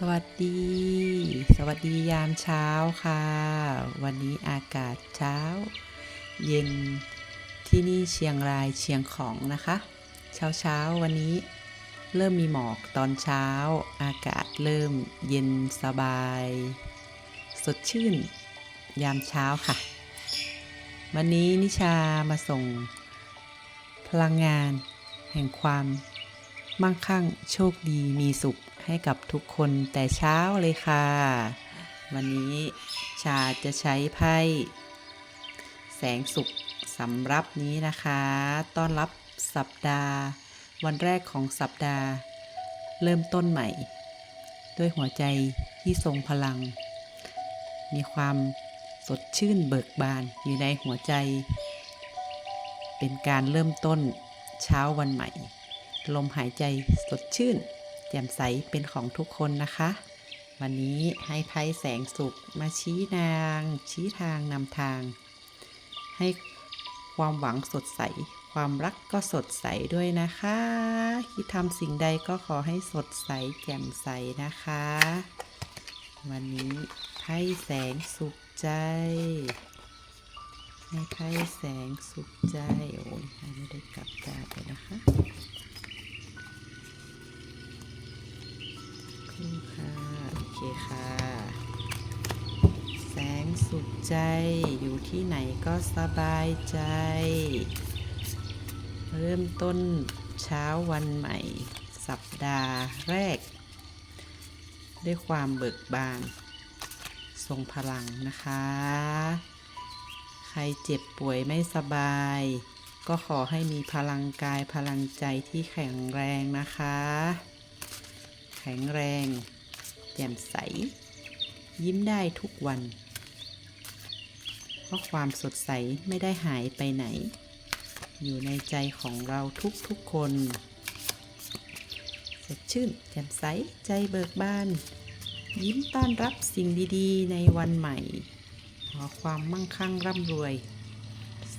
สวัสดี สวัสดียามเช้าค่ะ วันนี้อากาศเช้า เย็นที่นี่เชียงรายเชียงของนะคะ เช้าเช้าวันนี้เริ่มมีหมอกตอนเช้า อากาศเริ่มเย็นสบาย สดชื่น ยามเช้าค่ะ วันนี้นิชามาส่ง พลังงาน แห่งความมั่งคั่งโชคดีมีสุข ให้กับทุกคนแต่เช้าเลยค่ะ วันนี้ชาจะใช้ไพ่แสงสุขสำรับนี้นะคะ ต้อนรับสัปดาห์ วันแรกของสัปดาห์ เริ่มต้นใหม่ ด้วยหัวใจที่ทรงพลัง มีความสดชื่นเบิกบานอยู่ในหัวใจ เป็นการเริ่มต้นเช้าวันใหม่ ลมหายใจสดชื่น แจ่มใสเป็นของทุกคนนะคะ วันนี้ให้ไพ่แสงสุขมาชี้นาง ชี้ทางนำทาง ให้ความหวังสดใส ความรักก็สดใสด้วยนะคะ คิดทำสิ่งใดก็ขอให้สดใสแจ่มใสนะคะ วันนี้ไพ่แสงสุขใจให้ไพ่แสงสุขใจ โอ้ยไม่ได้กลับตาไปนะคะ ครู่ค่ะ โอเคค่ะ แสงสุขใจอยู่ที่ไหนก็สบายใจ เริ่มต้นเช้าวันใหม่ สัปดาห์แรก ด้วยความเบิกบานทรงพลังนะคะ ใครเจ็บป่วยไม่สบาย ก็ขอให้มีพลังกายพลังใจที่แข็งแรงนะคะ ข็งแรง แจ่มใส ยิ้มได้ทุกวัน เพราะความสดใสไม่ได้หายไปไหน อยู่ในใจของเราทุกๆคนสดชื่น แจ่มใส ใจเบิกบาน ยิ้มต้อนรับสิ่งดีๆ ในวันใหม่ ขอความมั่งคั่งร่ำรวย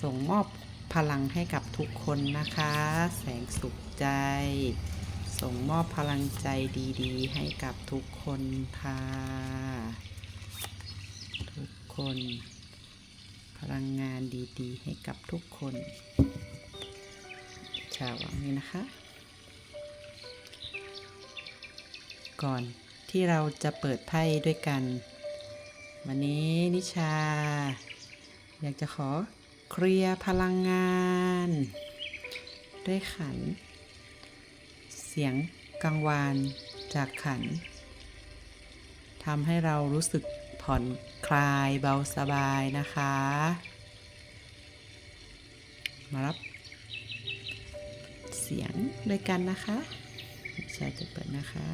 ส่งมอบพลังให้กับทุกคนนะคะ แสงสุขใจ ส่งมอบพลังใจดีๆ ให้กับทุกคนค่ะ ทุกคน พลังงานดีๆ ให้กับทุกคนชาววังนี้นะคะ ก่อนที่เราจะเปิดไพ่ด้วยกัน วันนี้นิชา อยากจะขอเคลียร์พลังงาน ด้วยขัน สียงกังวานจากขันทำให้เรารู้สึกผ่อนคลายเบาสบายนะคะ มารับ เสียงด้วยกันนะคะนิชาจะเปิดนะคะ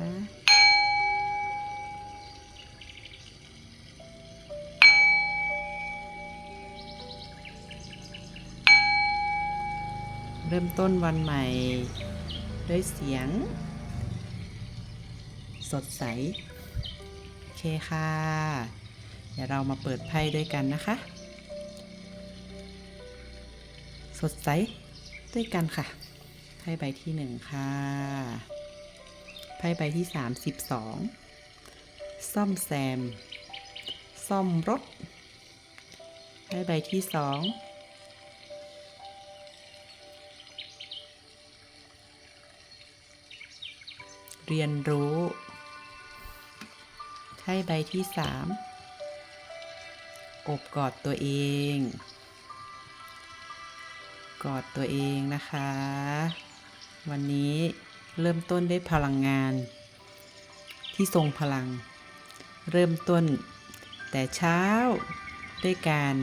เริ่มต้นวันใหม่ ด้วยเสียง สดใส โอเคค่ะ เดี๋ยวเรามาเปิดไพ่ด้วยกันนะคะ สดใสด้วยกันค่ะ ไพ่ใบที่หนึ่งค่ะ ไพ่ใบที่สามสิบสองซ่อมแซม ซ่อมรถไพ่ใบที่สอง เรียนรู้ไพ่ใบที่สามอบกอดตัวเอง กอดตัวเองนะคะ วันนี้เริ่มต้นด้วยพลังงาน ที่ทรงพลัง เริ่มต้น แต่เช้าด้วยการ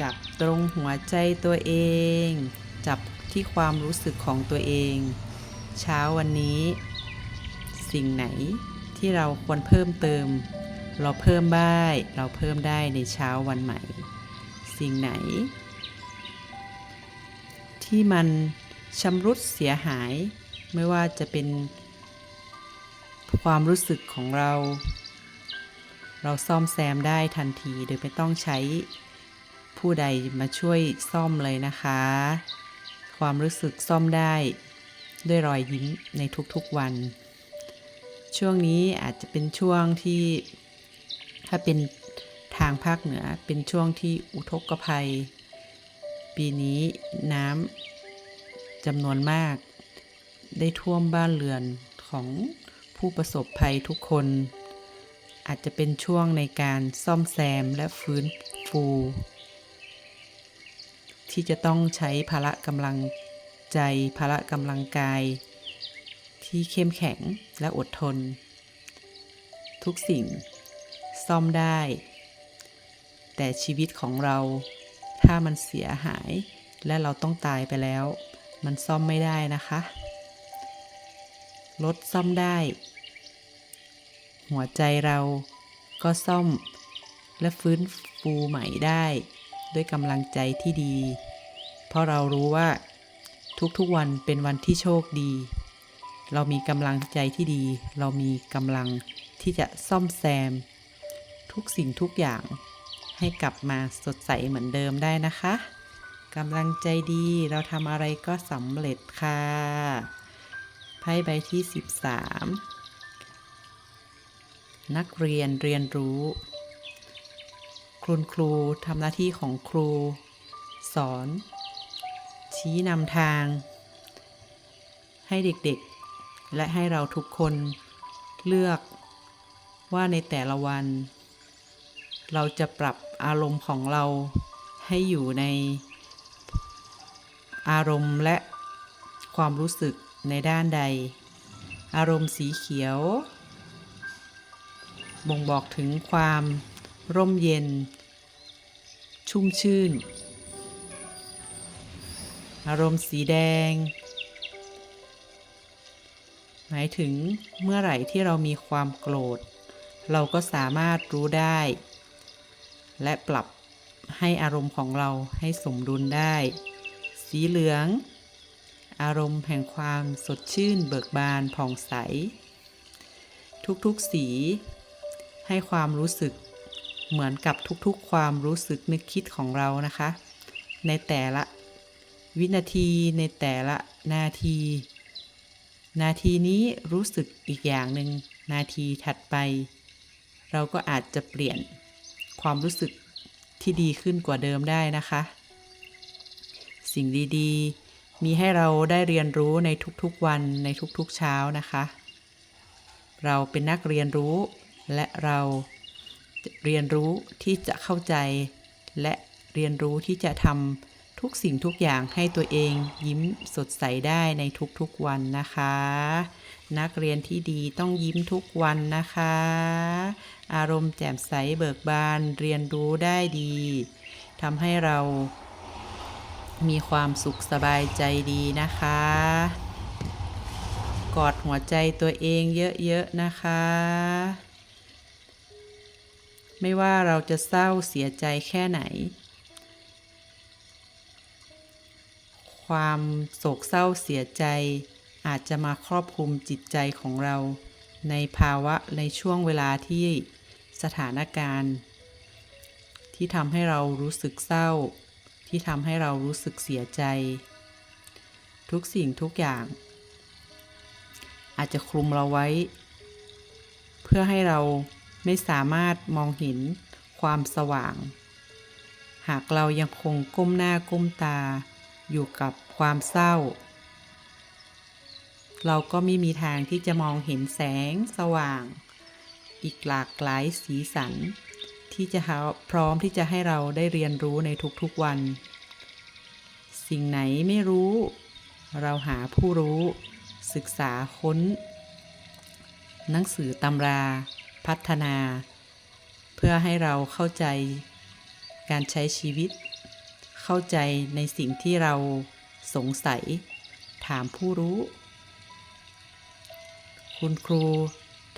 จับตรงหัวใจตัวเอง จับ ที่ความรู้สึกของตัวเอง เช้าวันนี้ สิ่งไหนที่เราควรเพิ่มเติม เราเพิ่มได้เราเพิ่มได้ในเช้าวันใหม่ สิ่งไหน ที่มันชำรุดเสียหาย ไม่ว่าจะเป็นความรู้สึกของเรา เราซ่อมแซมได้ทันทีโดยไม่ต้องใช้ผู้ใดมาช่วยซ่อมเลยนะคะ ความรู้สึกซ่อมได้ด้วยรอยยิ้มในทุกๆวัน ช่วงนี้อาจจะเป็นช่วงที่ถ้าเป็นทางภาคเหนือเป็นช่วงที่อุทกภัย ปีนี้น้ำจำนวนมาก ได้ท่วมบ้านเรือนของผู้ประสบภัยทุกคน อาจจะเป็นช่วงในการซ่อมแซมและฟื้นฟู ที่จะต้องใช้พละกำลังใจพละกำลังกาย ที่เข้มแข็งและอดทน ทุกสิ่งซ่อมได้ แต่ชีวิตของเราถ้ามันเสียหายและเราต้องตายไปแล้ว มันซ่อมไม่ได้นะคะรถซ่อมได้ หัวใจเราก็ซ่อมและฟื้นฟูใหม่ได้ ด้วยกำลังใจที่ดี เพราะเรารู้ว่าทุกๆวันเป็นวันที่โชคดี เรามีกำลังใจที่ดี เรามีกำลังที่จะซ่อมแซม ทุกสิ่งทุกอย่างให้กลับมาสดใสเหมือนเดิมได้นะคะกำลังใจดี เราทำอะไรก็สำเร็จค่ะไพ่ใบที่ 13 นักเรียนเรียนรู้ คุณครูทำหน้าที่ของครู สอน ชี้นำทาง ให้เด็กๆ และให้เราทุกคนเลือกว่าในแต่ละวัน เราจะปรับอารมณ์ของเราให้อยู่ในอารมณ์และความรู้สึกในด้านใด อารมณ์สีเขียว บ่งบอกถึงความ ร่มเย็น ชุ่มชื่น อารมณ์สีแดง หมายถึงเมื่อไหร่ที่เรามีความโกรธ เราก็สามารถรู้ได้ และปรับให้อารมณ์ของเราให้สมดุลได้ สีเหลือง อารมณ์แห่งความสดชื่นเบิกบานผ่องใส ทุกๆสี ให้ความรู้สึก เหมือนกับทุกๆความรู้สึกนึกคิดของเรานะคะ ในแต่ละวินาทีในแต่ละนาที นาทีนี้รู้สึกอีกอย่างหนึ่งนาทีถัดไป เราก็อาจจะเปลี่ยนความรู้สึกที่ดีขึ้นกว่าเดิมได้นะคะ สิ่งดีๆ มีให้เราได้เรียนรู้ในทุกๆวันในทุกๆเช้านะคะ เราเป็นนักเรียนรู้และเรา เรียนรู้ที่จะเข้าใจ และเรียนรู้ที่จะทำทุกสิ่งทุกอย่างให้ตัวเองยิ้มสดใสได้ในทุกๆวันนะคะ นักเรียนที่ดีต้องยิ้มทุกวันนะคะ อารมณ์แจ่มใสเบิกบานเรียนรู้ได้ดีทำให้เรามีความสุขสบายใจดีนะคะ กอดหัวใจตัวเองเยอะๆนะคะ ไม่ว่าเราจะเศร้าเสียใจแค่ไหน ความโศกเศร้าเสียใจ อาจจะมาครอบคลุมจิตใจของเรา ในภาวะในช่วงเวลาที่สถานการณ์ ที่ทำให้เรารู้สึกเศร้า ที่ทำให้เรารู้สึกเสียใจ ทุกสิ่งทุกอย่าง อาจจะคลุมเราไว้ เพื่อให้เรา ไม่สามารถมองเห็นความสว่าง หากเรายังคงก้มหน้าก้มตาอยู่กับความเศร้า เราก็ไม่มีทางที่จะมองเห็นแสงสว่าง อีกหลากหลายสีสัน ที่จะพร้อมที่จะให้เราได้เรียนรู้ในทุกๆวัน สิ่งไหนไม่รู้ เราหาผู้รู้ ศึกษาค้น หนังสือตำรา พัฒนา เพื่อให้เราเข้าใจการใช้ชีวิต เข้าใจในสิ่งที่เราสงสัย ถามผู้รู้ คุณครู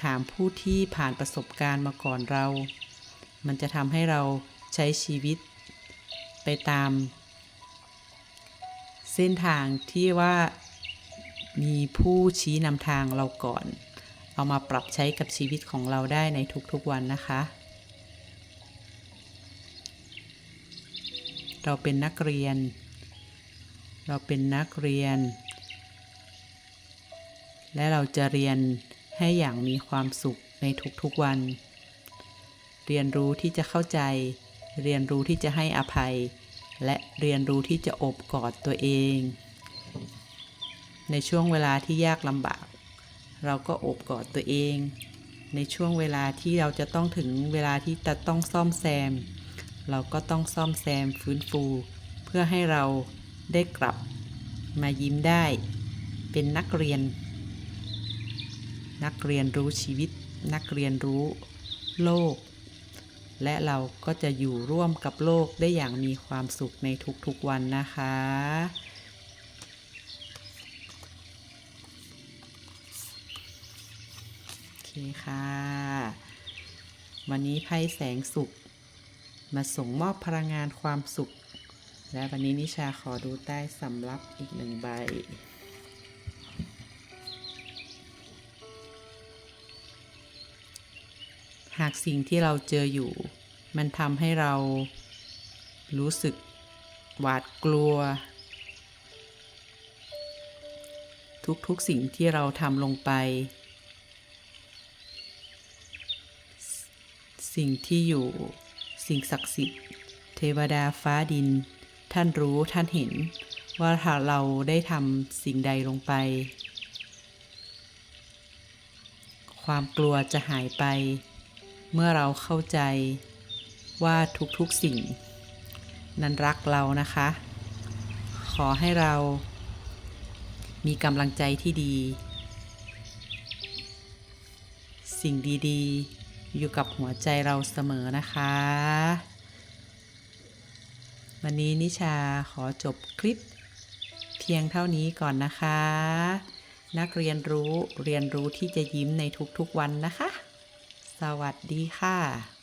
ถามผู้ที่ผ่านประสบการณ์มาก่อนเรา มันจะทำให้เราใช้ชีวิต ไปตาม เส้นทางที่ว่ามีผู้ชี้นำทางเราก่อน เอามาปรับใช้กับชีวิตของเราได้ในทุกๆวันนะคะ เราเป็นนักเรียน เราเป็นนักเรียน และเราจะเรียนให้อย่างมีความสุขในทุกๆวัน เรียนรู้ที่จะเข้าใจ เรียนรู้ที่จะให้อภัย และเรียนรู้ที่จะอบกอดตัวเอง ในช่วงเวลาที่ยากลำบาก เราก็โอบกอดตัวเอง ในช่วงเวลาที่เราจะต้องถึงเวลาที่จะต้องซ่อมแซม เราก็ต้องซ่อมแซมฟื้นฟู เพื่อให้เราได้กลับมายิ้มได้ เป็นนักเรียน นักเรียนรู้ชีวิต นักเรียนรู้โลก และเราก็จะอยู่ร่วมกับโลกได้อย่างมีความสุขในทุกๆวันนะคะ ค่ะ วันนี้ไพ่แสงสุข มาส่งมอบพลังงานความสุข และวันนี้นิชาขอดูใต้สำรับอีกหนึ่งใบหากสิ่งที่เราเจออยู่ มันทำให้เรารู้สึกหวาดกลัว ทุกๆสิ่งที่เราทำลงไป สิ่งที่อยู่ สิ่งศักดิ์สิทธิ์ เทวดาฟ้าดิน ท่านรู้ท่านเห็น ว่าถ้าเราได้ทำสิ่งใดลงไป ความกลัวจะหายไป เมื่อเราเข้าใจว่าทุกๆสิ่ง นั้นรักเรานะคะ ขอให้เรา มีกำลังใจที่ดี สิ่งดี ๆ อยู่กับหัวใจเราเสมอนะคะ วันนี้นิชาขอจบคลิป เพียงเท่านี้ก่อนนะคะ นักเรียนรู้เรียนรู้ที่จะยิ้มในทุกๆวันนะคะ สวัสดีค่ะ